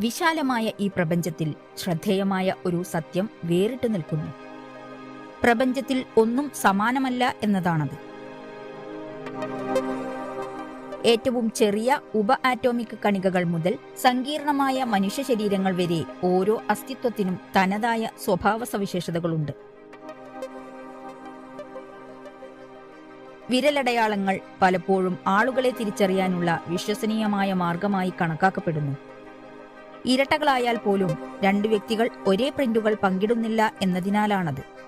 വിശാലമായ ഈ പ്രപഞ്ചത്തിൽ ശ്രദ്ധേയമായ ഒരു സത്യം വേറിട്ട് നിൽക്കുന്നു. പ്രപഞ്ചത്തിൽ ഒന്നും സമാനമല്ല എന്നതാണത്. ഏറ്റവും ചെറിയ ഉപ ആറ്റോമിക് കണികകൾ മുതൽ സങ്കീർണമായ മനുഷ്യ ശരീരങ്ങൾ വരെ ഓരോ അസ്തിത്വത്തിനും തനതായ സ്വഭാവ സവിശേഷതകളുണ്ട്. വിരലടയാളങ്ങൾ പലപ്പോഴും ആളുകളെ തിരിച്ചറിയാനുള്ള വിശ്വസനീയമായ മാർഗമായി കണക്കാക്കപ്പെടുന്നു. ഇരട്ടകളായാൽ പോലും രണ്ട് വ്യക്തികൾ ഒരേ പ്രിന്റുകൾ പങ്കിടുന്നില്ല എന്നതിനാലാണത്.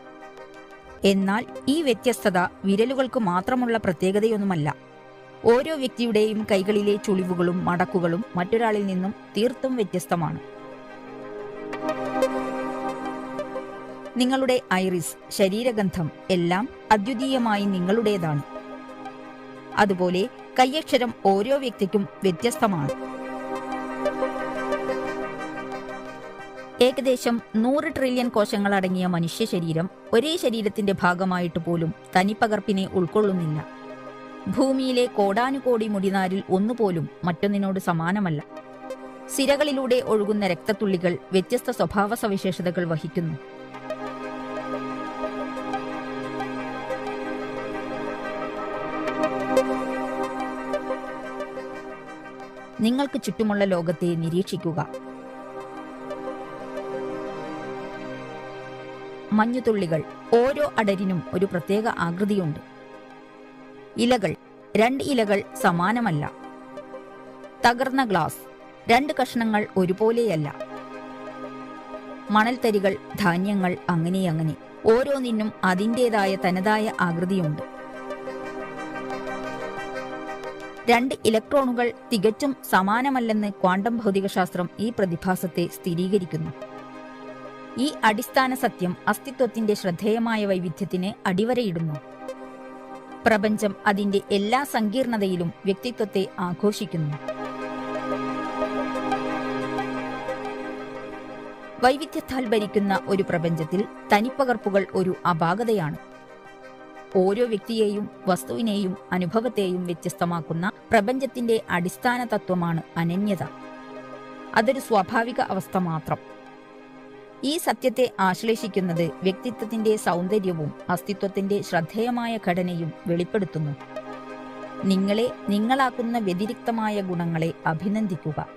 എന്നാൽ ഈ വ്യത്യസ്തത വിരലുകൾക്ക് മാത്രമുള്ള പ്രത്യേകതയൊന്നുമല്ല. ഓരോ വ്യക്തിയുടെയും കൈകളിലെ ചുളിവുകളും മടക്കുകളും മറ്റൊരാളിൽ നിന്നും തീർത്തും വ്യത്യസ്തമാണ്. നിങ്ങളുടെ ഐറിസ് ശരീരഗന്ധം എല്ലാം അദ്വിതീയമായി നിങ്ങളുടേതാണ്. അതുപോലെ കയ്യക്ഷരം ഓരോ വ്യക്തിക്കും വ്യത്യസ്തമാണ്. ഏകദേശം നൂറ് ട്രില്യൺ കോശങ്ങൾ അടങ്ങിയ മനുഷ്യ ശരീരം ഒരേ ശരീരത്തിന്റെ ഭാഗമായിട്ട് പോലും തനിപ്പകർപ്പിനെ ഉൾക്കൊള്ളുന്നില്ല. ഭൂമിയിലെ കോടാനുകോടി മുടിനാരിൽ ഒന്നുപോലും മറ്റൊന്നിനോട് സമാനമല്ല. സിരകളിലൂടെ ഒഴുകുന്ന രക്തത്തുള്ളികൾ വ്യത്യസ്ത സ്വഭാവ സവിശേഷതകൾ വഹിക്കുന്നു. നിങ്ങൾക്ക് ചുറ്റുമുള്ള ലോകത്തെ നിരീക്ഷിക്കുക. മഞ്ഞുതുള്ളികൾ. ഓരോ അടരിനും ഒരു പ്രത്യേക ആകൃതിയുണ്ട്. ഇലകൾ. രണ്ട് ഇലകൾ സമാനമല്ല. തകർന്ന ഗ്ലാസ്. രണ്ട് കഷ്ണങ്ങൾ ഒരുപോലെയല്ല. മണൽത്തരികൾ ധാന്യങ്ങൾ അങ്ങനെയങ്ങനെ. അങ്ങനെ ഓരോന്നിനും അതിന്റെതായ തനതായ ആകൃതിയുണ്ട്. രണ്ട് ഇലക്ട്രോണുകൾ തികച്ചും സമാനമല്ലെന്ന് ക്വാണ്ടം ഭൗതികശാസ്ത്രം ഈ പ്രതിഭാസത്തെ സ്ഥിരീകരിക്കുന്നു. ഈ അടിസ്ഥാന സത്യം അസ്തിത്വത്തിന്റെ ശ്രദ്ധേയമായ വൈവിധ്യത്തിന് അടിവരയിടുന്നു. പ്രപഞ്ചം അതിന്റെ എല്ലാ സങ്കീർണതയിലും വ്യക്തിത്വത്തെ ആഘോഷിക്കുന്നു. വൈവിധ്യത്താൽ ഭരിക്കുന്ന ഒരു പ്രപഞ്ചത്തിൽ തനിപ്പകർപ്പുകൾ ഒരു അപാകതയാണ്. ഓരോ വ്യക്തിയെയും വസ്തുവിനെയും അനുഭവത്തെയും വ്യത്യസ്തമാക്കുന്ന പ്രപഞ്ചത്തിന്റെ അടിസ്ഥാന തത്വമാണ് അനന്യത. അതൊരു സ്വാഭാവിക അവസ്ഥ മാത്രം. ഈ സത്യത്തെ ആശ്ലേഷിക്കുന്നത് വ്യക്തിത്വത്തിന്റെ സൗന്ദര്യവും അസ്തിത്വത്തിന്റെ ശ്രദ്ധേയമായ ഘടനയും വെളിപ്പെടുത്തുന്നു. നിങ്ങളെ നിങ്ങളാക്കുന്ന വ്യതിരിക്തമായ ഗുണങ്ങളെ അഭിനന്ദിക്കുക.